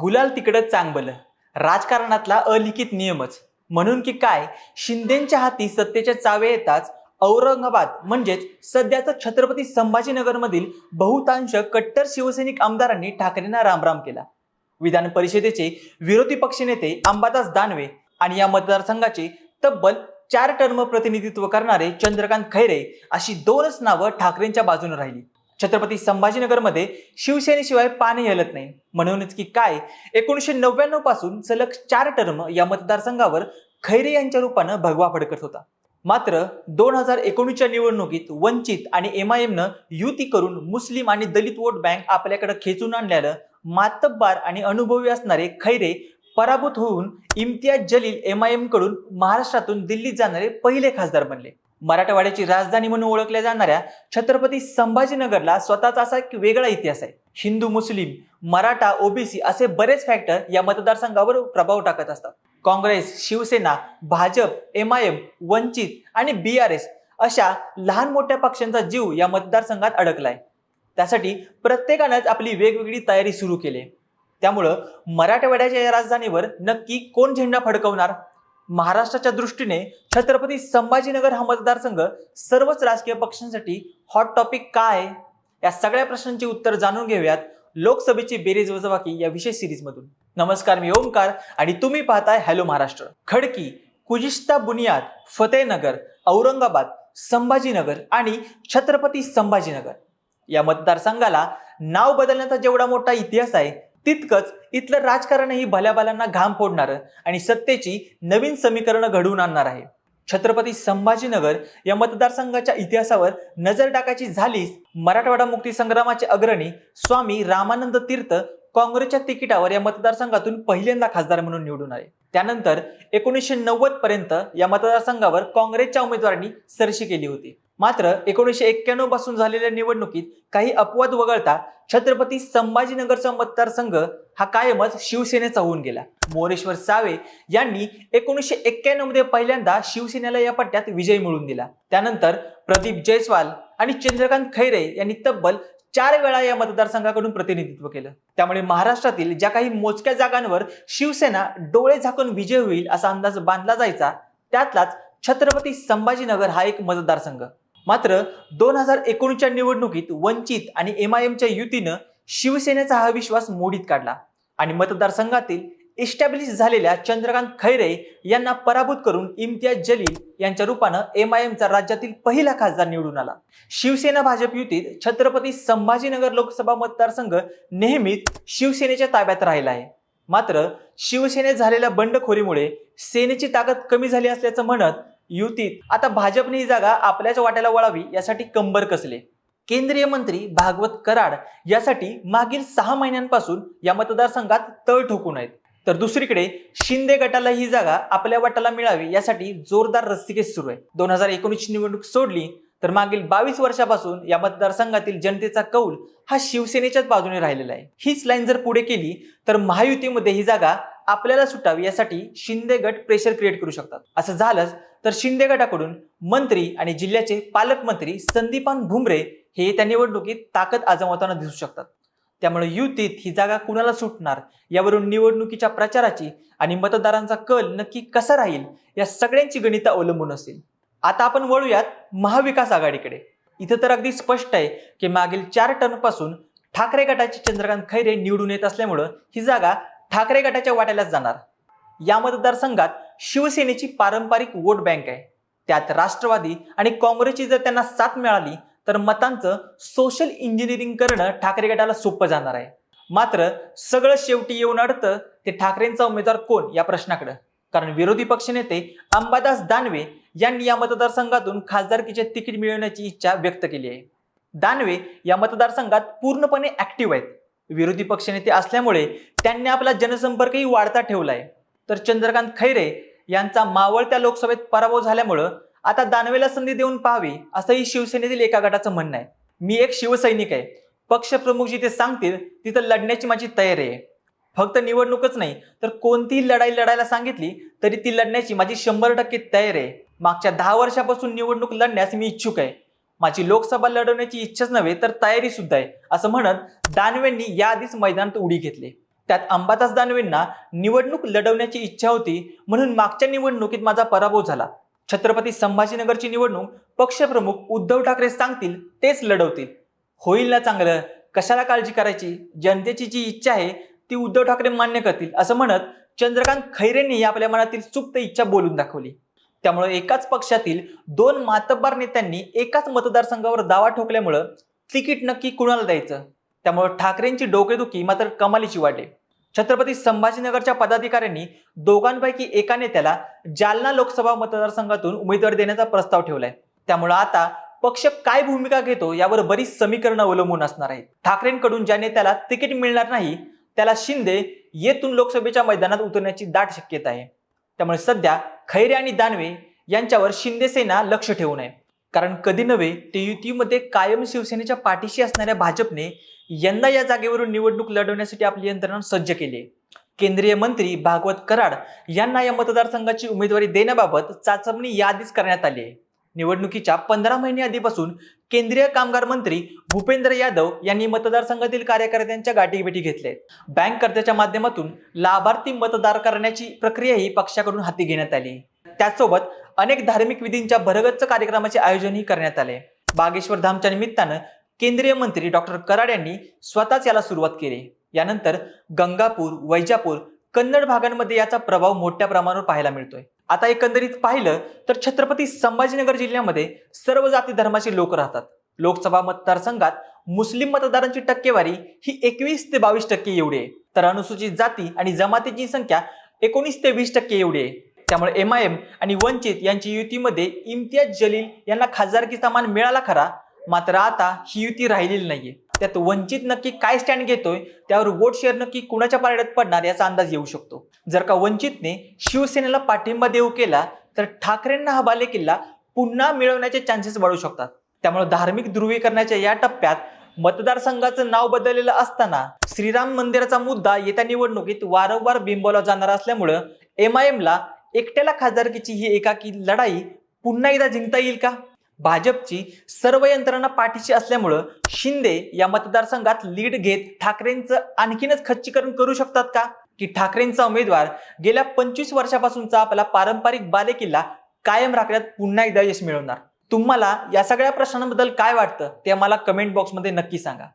गुलाल तिकडं चांगबल राजकारणातला अलिखित नियमच. म्हणून की काय? शिंदेच्या हाती सत्तेच्या चावे येताच औरंगाबाद म्हणजेच सध्याचं छत्रपती संभाजीनगरमधील बहुतांश कट्टर शिवसैनिक आमदारांनी ठाकरेंना रामराम केला. विधान परिषदेचे विरोधी पक्षनेते अंबादास दानवे आणि या मतदारसंघाचे तब्बल चार टर्म प्रतिनिधित्व करणारे चंद्रकांत खैरे अशी दोनच नावं ठाकरेंच्या बाजूने राहिली. छत्रपती संभाजीनगरमध्ये शिवसेनेशिवाय पाणी हलत नाही. म्हणूनच की काय? एकोणीसशे नव्याण्णवपासून सलग चार टर्म या मतदारसंघावर खैरे यांच्या रूपानं भगवा फडकत होता. मात्र दोन हजार एकोणीसच्या निवडणुकीत वंचित आणि एम आय एमनं युती करून मुस्लिम आणि दलित वोट बँक आपल्याकडे खेचून आणल्यानं मातब्बार आणि अनुभवी असणारे खैरे पराभूत होऊन इम्तियाज जलील एम आयकडून महाराष्ट्रातून दिल्लीत जाणारे पहिले खासदार बनले. मराठवाड्याची राजधानी म्हणून ओळखल्या जाणाऱ्या छत्रपती संभाजीनगरला स्वतःचा असा एक वेगळा इतिहास आहे. हिंदू मुस्लिम मराठा ओबीसी असे बरेच फॅक्टर या मतदारसंघावर प्रभाव टाकत असतात. Congress Shiv Sena Bhajap M I M Vanchit आणि बी आर एस अशा लहान मोठ्या पक्षांचा जीव या मतदारसंघात अडकलाय. त्यासाठी प्रत्येकानंच आपली वेगवेगळी तयारी सुरू केली त्यामुळं मराठवाड्याच्या या राजधानीवर नक्की कोण झेंडा फडकवणार? महाराष्ट्राच्या दृष्टीने छत्रपती संभाजीनगर हा मतदारसंघ सर्वच राजकीय पक्षांसाठी हॉट टॉपिक काय या सगळ्या प्रश्नांची उत्तर जाणून घेऊयात लोकसभेची बेरीज वजबाकी या विशेष सिरीजमधून. नमस्कार मी ओमकार आणि तुम्ही पाहताय हॅलो महाराष्ट्र. खडकी कुजिस्ता बुनियाद फतेहनगर औरंगाबाद संभाजीनगर आणि छत्रपती संभाजीनगर. या मतदारसंघाला नाव बदलण्याचा जेवढा मोठा इतिहास आहे तितकंच इथलं राजकारणही भल्याभाल्यांना घाम फोडणारं आणि सत्तेची नवीन समीकरणं घडवून आणणार आहे. छत्रपती संभाजीनगर या मतदारसंघाच्या इतिहासावर नजर टाकायची झालीच मराठवाडा मुक्ती संग्रामाचे अग्रणी स्वामी रामानंद तीर्थ काँग्रेसच्या तिकिटावर या मतदारसंघातून पहिल्यांदा खासदार म्हणून निवडून आले. त्यानंतर एकोणीसशे नव्वद पर्यंत या मतदारसंघावर काँग्रेसच्या उमेदवारांनी सरशी केली होती. मात्र एकोणीसशे एक्क्याण्णवपासून झालेल्या निवडणुकीत काही अपवाद वगळता छत्रपती संभाजीनगरचा मतदारसंघ हा कायमच शिवसेनेचा होऊन गेला. मोरेश्वर सावे यांनी एकोणीसशे एक्क्याण्णवमध्ये पहिल्यांदा शिवसेनेला या पट्ट्यात विजय मिळवून दिला. त्यानंतर प्रदीप जयस्वाल आणि चंद्रकांत खैरे यांनी तब्बल चार वेळा या मतदारसंघाकडून प्रतिनिधित्व केलं. त्यामुळे महाराष्ट्रातील ज्या काही मोजक्या जागांवर शिवसेना डोळे झाकून विजय होईल असा अंदाज बांधला जायचा त्यातलाच छत्रपती संभाजीनगर हा एक मतदारसंघ. मात्र दोन हजार एकोणीसच्या निवडणुकीत वंचित आणि एम आय एमच्या युतीनं शिवसेनेचा हा विश्वास मोडीत काढला आणि मतदारसंघातील इस्टॅब्लिश झालेल्या चंद्रकांत खैरे यांना पराभूत करून इम्तियाज जलील यांच्या रूपानं एम आय एमचा राज्यातील पहिला खासदार निवडून आला. शिवसेना भाजप युतीत छत्रपती संभाजीनगर लोकसभा मतदारसंघ नेहमीच शिवसेनेच्या ताब्यात राहिला आहे. मात्र शिवसेनेत झालेल्या बंडखोरीमुळे सेनेची ताकद कमी झाली असल्याचं म्हणत युतीत. आता भाजपने ही जागा आपल्याच वाट्याला वळावी यासाठी कंबर कसले? केंद्रीय मंत्री भागवत कराड यासाठी मागील सहा महिन्यांपासून या मतदारसंघात तळ ठोकून आहेत. तर दुसरीकडे शिंदे गटाला ही जागा आपल्या वाटाला मिळावी यासाठी जोरदार रस्तिकेस सुरू आहे. दोन हजार एकोणीसची निवडणूक सोडली तर मागील बावीस वर्षापासून या मतदारसंघातील जनतेचा कौल हा शिवसेनेच्याच बाजूने राहिलेला आहे. हीच लाईन जर पुढे केली तर महायुतीमध्ये ही जागा आपल्याला सुटावी यासाठी शिंदे गट प्रेशर क्रिएट करू शकतात. असं झालंच तर शिंदे गटाकडून मंत्री आणि जिल्ह्याचे पालकमंत्री संदीपान भुमरे हे त्या निवडणुकीत ताकद आजमावताना दिसू शकतात. त्यामुळे युतीत ही जागा कुणाला सुटणार यावरून निवडणुकीच्या प्रचाराची आणि मतदारांचा कल नक्की कसा राहील या सगळ्यांची गणिता अवलंबून असतील. आता आपण वळूयात महाविकास आघाडीकडे. इथं तर अगदी स्पष्ट आहे की मागील चार टर्मपासून ठाकरे गटाचे चंद्रकांत खैरे निवडून येत असल्यामुळं ही जागा ठाकरे गटाच्या वाट्यालाच जाणार. या मतदारसंघात शिवसेनेची पारंपरिक वोट बँक आहे. त्यात राष्ट्रवादी आणि काँग्रेसची जर त्यांना साथ मिळाली तर मतांचं सोशल इंजिनिअरिंग करणं ठाकरे गटाला सोपं जाणार आहे. मात्र सगळं शेवटी येऊन अडतं ते ठाकरेंचा उमेदवार कोण या प्रश्नाकडे? कारण विरोधी पक्षनेते अंबादास दानवे यांनी या मतदारसंघातून खासदारकीचे तिकीट मिळवण्याची इच्छा व्यक्त केली आहे. दानवे या मतदारसंघात पूर्णपणे ऍक्टिव्ह आहेत. विरोधी पक्षनेते असल्यामुळे त्यांनी आपला जनसंपर्कही वाढता ठेवलाय तर चंद्रकांत खैरे यांचा मावळत्या लोकसभेत पराभव झाल्यामुळं आता दानवेला संधी देऊन पाहावी असंही शिवसेनेतील एका गटाचं म्हणणं आहे. मी एक शिवसैनिक आहे. पक्षप्रमुख जिथे सांगतील तिथं लढण्याची माझी तयारी आहे. फक्त निवडणूकच नाही तर कोणतीही लढाई लढायला सांगितली तरी ती लढण्याची माझी शंभर टक्के तयारी आहे. मागच्या दहा वर्षापासून निवडणूक लढण्यास मी इच्छुक आहे. माझी लोकसभा लढवण्याची इच्छाच नव्हे तर तयारी सुद्धा आहे असं म्हणत दानवेंनी याआधीच मैदानात उडी घेतली. त्यात अंबादास दानवेंना निवडणूक लढवण्याची इच्छा होती म्हणून मागच्या निवडणुकीत माझा पराभव झाला. छत्रपती संभाजीनगरची निवडणूक पक्षप्रमुख उद्धव ठाकरे सांगतील तेच लढवतील. होईल ना चांगलं? कशाला काळजी करायची? जनतेची जी इच्छा आहे ती उद्धव ठाकरे मान्य करतील असं म्हणत चंद्रकांत खैरेंनी आपल्या मनातील सुप्त इच्छा बोलून दाखवली. त्यामुळे एकाच पक्षातील दोन मातब्बार नेत्यांनी एकाच मतदारसंघावर दावा ठोकल्यामुळं तिकीट नक्की कुणाला द्यायचं? त्यामुळे ठाकरेंची डोकेदुखी मात्र कमालीची वाढली. छत्रपती संभाजीनगरच्या पदाधिकाऱ्यांनी दोघांपैकी एका नेत्याला जालना लोकसभा मतदारसंघातून उमेदवारी देण्याचा प्रस्ताव ठेवलाय. त्यामुळे आता पक्ष काय भूमिका घेतो यावर बरीच समीकरणं अवलंबून असणार आहेत. ठाकरेंकडून ज्या नेत्याला तिकीट मिळणार नाही त्याला शिंदे येथून लोकसभेच्या मैदानात उतरण्याची दाट शक्यता आहे. त्यामुळे सध्या खैरे आणि दानवे यांच्यावर शिंदे सेना लक्ष ठेवू नये कारण कधी नव्हे ते युतीमध्ये कायम शिवसेनेच्या पाठीशी असणाऱ्या भाजपने यंदा या जागेवरून निवडणूक लढवण्यासाठी आपली यंत्रणा सज्ज केली आहे. केंद्रीय मंत्री भागवत कराड यांना या मतदारसंघाची उमेदवारी देण्याबाबत चाचपणी यादीच करण्यात आली आहे. निवडणुकीच्या पंधरा महिने आधीपासून केंद्रीय कामगार मंत्री भूपेंद्र यादव यांनी मतदारसंघातील कार्यकर्त्यांच्या गाठीभेटी घेतल्या आहेत. बँक कर्जाच्या माध्यमातून लाभार्थी मतदार करण्याची प्रक्रियाही पक्षाकडून हाती घेण्यात आली त्याचसोबत अनेक धार्मिक विधींच्या भरगच्च कार्यक्रमाचे आयोजनही करण्यात आले बागेश्वर धामच्या निमित्तानं केंद्रीय मंत्री डॉक्टर कराड यांनी स्वतःच याला सुरुवात केली. यानंतर गंगापूर वैजापूर कन्नड भागांमध्ये याचा प्रभाव मोठ्या प्रमाणावर पाहायला मिळतोय. आता एकंदरीत पाहिलं तर छत्रपती संभाजीनगर जिल्ह्यामध्ये सर्व जाती धर्माचे लोक राहतात. लोकसभा मतदारसंघात मुस्लिम मतदारांची टक्केवारी ही एकवीस ते बावीस टक्के एवढी आहे. तर अनुसूचित जाती आणि जमातीची संख्या एकोणीस ते वीस टक्के एवढी आहे. त्यामुळे एम आय एम आणि वंचित यांची युतीमध्ये इम्तियाज जलील यांना खासदारकीचा मान मिळाला खरा. मात्र आता ही युती राहिलेली नाहीये. त्यात वंचित नक्की काय स्टँड घेतोय त्यावर वोट शेअर नक्की कुणाच्या पारड्यात पडणार याचा अंदाज येऊ शकतो. जर का वंचितने शिवसेनेला पाठिंबा देऊ केला तर ठाकरेंना हा बालेकिल्ला पुन्हा मिळवण्याचे चान्सेस वाढू शकतात. त्यामुळे धार्मिक ध्रुवीकरणाच्या या टप्प्यात मतदारसंघाचं नाव बदललेलं असताना श्रीराम मंदिराचा मुद्दा येत्या निवडणुकीत वारंवार बिंबवला जाणार असल्यामुळं एम आय एमला एकट्याला खासदारकीची ही एकाकी लढाई पुन्हा एकदा जिंकता येईल का? भाजपची सर्व यंत्रणा पाठीशी असल्यामुळं शिंदे या मतदारसंघात लीड घेत ठाकरेंचं आणखीनच खच्चीकरण करू शकतात का? की ठाकरेंचा उमेदवार गेल्या पंचवीस वर्षापासूनचा आपला पारंपरिक बालेकिल्ला कायम राखण्यात पुन्हा एकदा यश मिळवणार. तुम्हाला या सगळ्या प्रश्नांबद्दल काय वाटतं ते मला कमेंट बॉक्समध्ये नक्की सांगा.